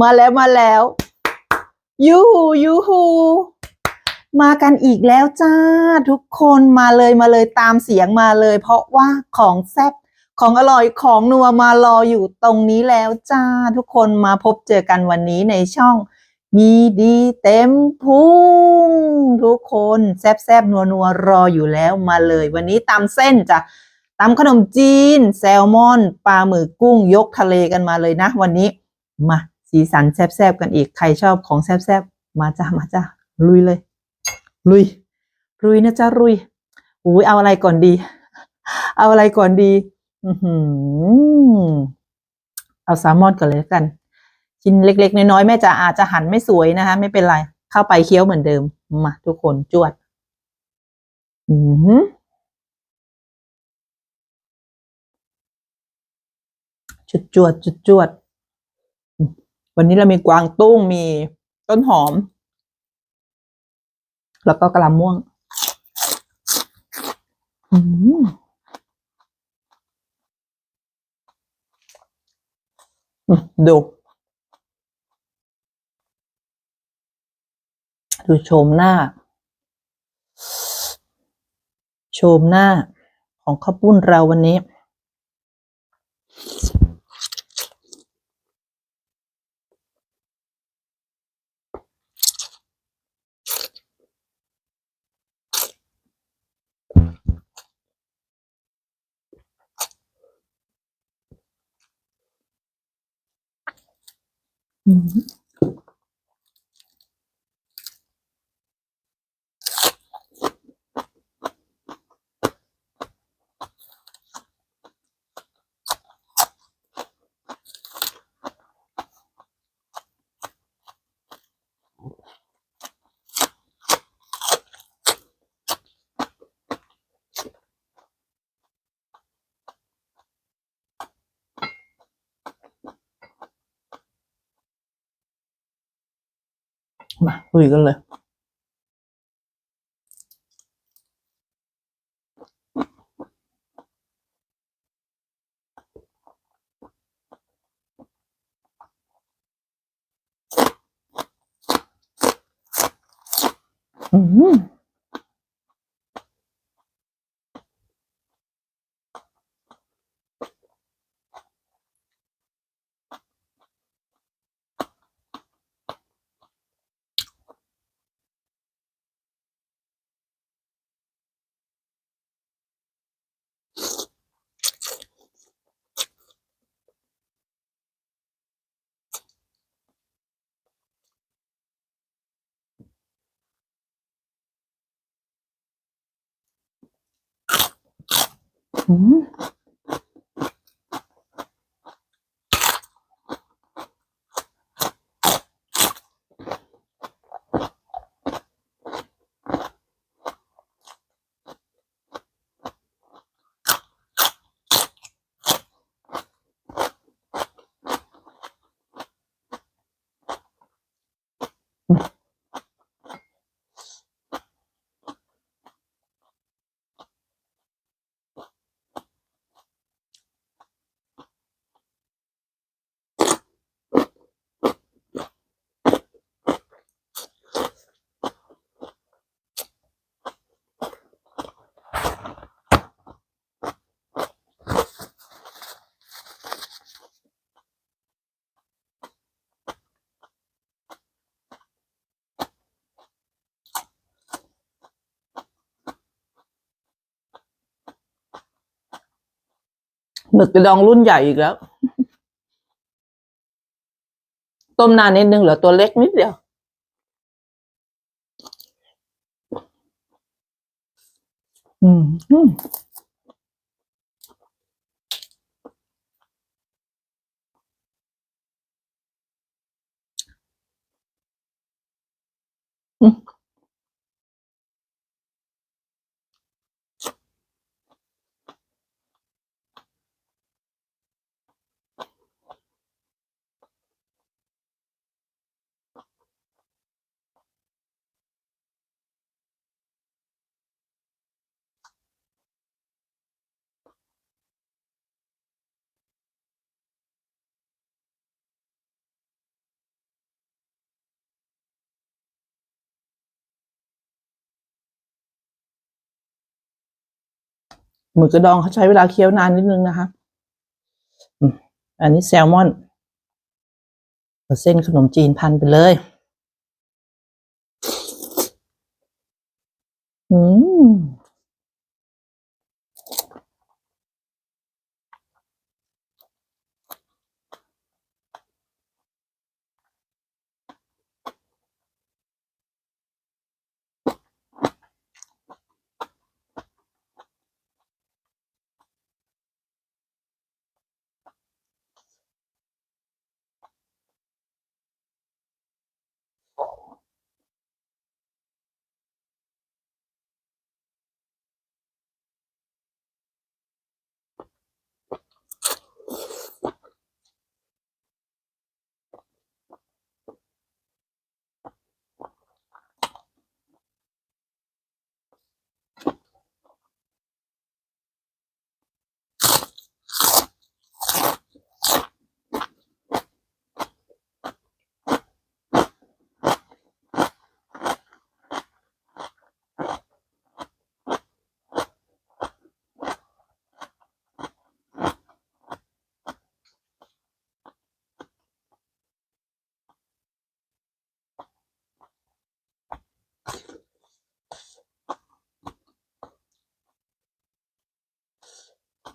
มาแล้วมาแล้วยูฮูยูฮูมากันอีกแล้วจ้า ทุกคนมาเลยมาเลยตามเสียงมาเลย เพราะว่าของแซ่บของอร่อยของนัวมารออยู่ตรงนี้แล้วจ้า ทุกคนมาพบเจอกันวันนี้ในช่อง มีดีเต็มพุงทุกคนแซ่บแซบนัวนัวรออยู่แล้วมาเลย วันนี้ตำเส้นจ้ะตำขนมจีน แซลมอน ปลาหมึกกุ้งยกทะเลกันมาเลยนะ วันนี้มา สีสันแซบแซบกันอีก ใครชอบของแซบแซบมาจ้ามาจ้าลุยเลย ลุย ลุยนะจ้าลุยอุ้ยเอาอะไรก่อนดี เอาอะไรก่อนดีอือหือเอาแซลมอนก่อนเลยละกัน ชิ้นเล็ก ๆ น้อยๆแม่จะอาจจะหันไม่สวยนะคะ ไม่เป็นไร เข้าไปเคี้ยวเหมือนเดิม มาทุกคนจวด อือหือจุดจวดจุดจวดอืม วันนี้เรามีกวางตุ้งมีต้นหอม แล้วก็กระลำม่วงดู ดูโฉมหน้า โฉมหน้าของข้าวปุ้นเราวันนี้ อื มมาลุย กั หมึกกระดองรุ่นใหญ่อีกแล้ว ต้มนานนิดนึงเหลือตัวเล็กนิดเดียว อืม หมึกกระดองเขาใช้เวลาเคี้ยวนานนิดนึงนะคะอันนี้แซลมอนเส้นขนมจีนพันไปเลย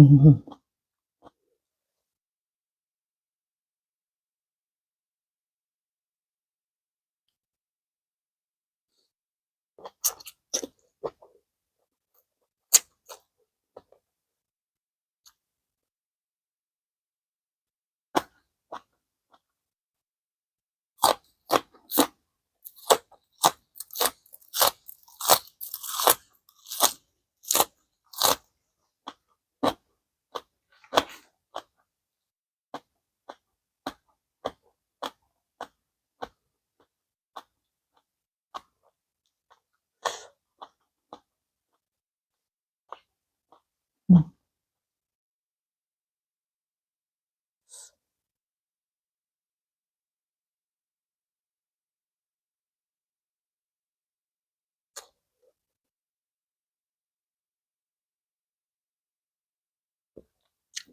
Mm-hmm.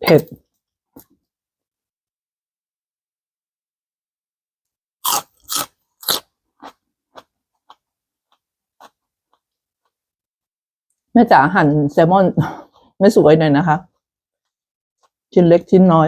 เผ็ดแม่จ๋าหั่นแซลมอน ไม่สวยหน่อยนะคะ ชิ้นเล็กชิ้นน้อย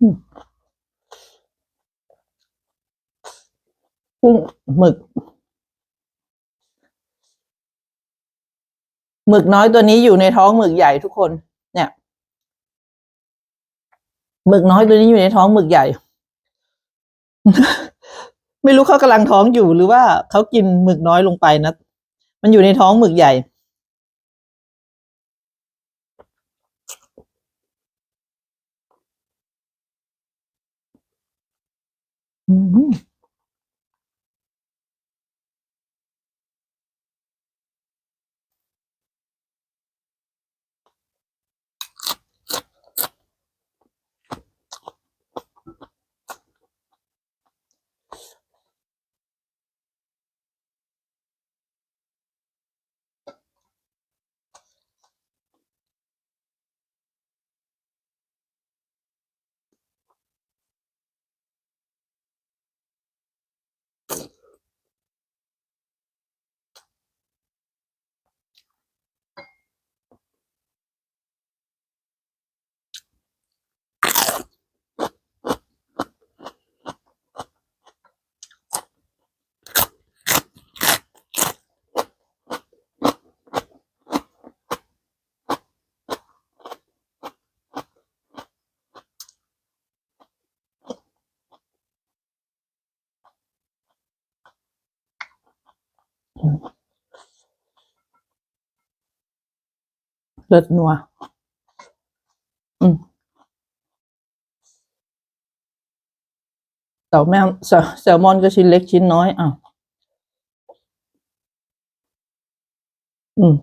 กุ้งหมึก หมึกน้อยตัวนี้อยู่ในท้องหมึกใหญ่ทุกคน เนี่ย หมึกน้อยตัวนี้อยู่ในท้องหมึกใหญ่ ไม่รู้เขากำลังท้องอยู่หรือว่าเขากินหมึกน้อยลงไปนะ มันอยู่ในท้องหมึกใหญ่ อื เลิศนัว อืมแต่แม่แซลมอนก็ชิ้นเล็กชิ้นน้อยอะอืม